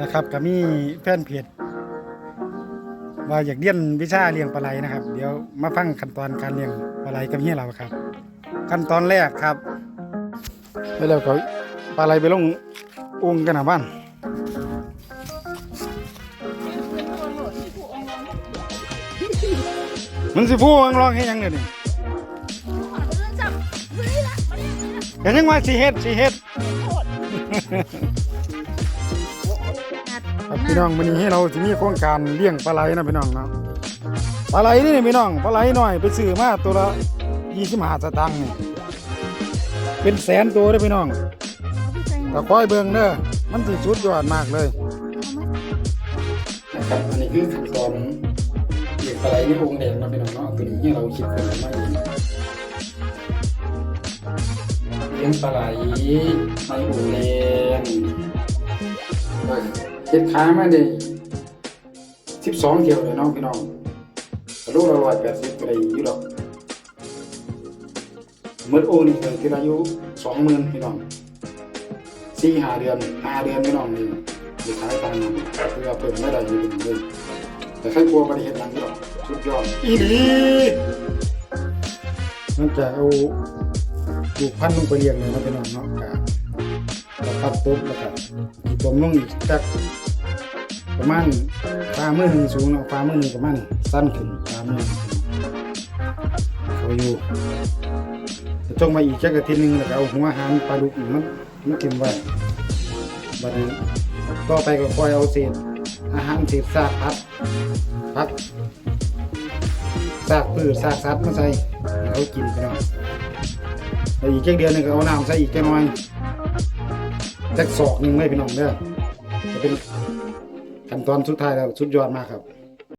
นะครับก็มีแฟนเพจว่าอยากเรียนวิชาเลี้ยงปลาไหลนะครับ เดี๋ยวมาฟังขั้นตอนการเลี้ยงปลาไหลกับเฮียเราครับ ขั้นตอนแรกครับไปแล้วก็ปลาไหลไปลงอุ้งกันหน้าบ้านมันสิพูดร้องให้ยังเดี๋ยวนี้แต่ยังว่าสิเฮ็ดสิเฮ็ด ครับพี่น้องวันนี้ให้เราจะมีโครงการเลี้ยงปลาไหลนะพี่น้องเนาะปลาไหลนี่พี่น้องปลาไหลหน่อยไปซื้อมาตัวละยี่สิบห้าสตางค์นี่เป็นแสนตัวเด้อพี่น้องแต่คอยเบิ่งเด้อมันสิสุดยอดมากเลยนะครับอันนี้คือขั้นตอนเลี้ยงปลาไหลในองแดงนะพี่น้องเนาะตัวนี้ให้เราคิดคนมาเองเลี้ยงปลาไหลในองแดง เฮ็ดขายมาได้สิบสองเที่ยวเลยเนาะพี่น้องกระโลละร้อยแปดสิบก็ได้อยู่ดอกเมื่อโอนนี่ก็คืออายุสองหมื่นพี่น้องสี่หาเดือนห้าเดือนพี่น้องนี่เฮ็ดขายตามนั้นคือว่าเพิ่มไม่ได้อยู่เป็นเลยแต่ใครกลัวบ่ได้เฮ็ดหยังอยู่ดอกสุดยอดอีหลีมันจะเอาลูกพันธุ์ลงไปเลี้ยงเลยนาะพี่น้องเนาะก็ แล้วก็ปุ๊บแล้วก็อีกตัวมึงอีกจักประมาณฟ้ามือหนึ่งสูงเนาะฟ้ามือหนึ่งประมาณนี้สั้นขึ้นฟ้ามือเขาอยู่จงมาอีกจักอาทิตย์หนึงแล้วก็เอาหัวอาหารปลาดุกมันมันกินไว้บัดนี้ต่อไปก็คอยเอาเศษอาหารเศษซากพักพักซากพืชซากสัตว์มาใส่เขากินไปเนาะแล้วอีกจักเดือนหนึงก็เอาน้ำใส่อีกจักน่อย จักศอกหนึ่งไม่พี่น้องเด้อจะเป็นขั้นตอนสุดท้ายแล้วสุดยอดมากครับ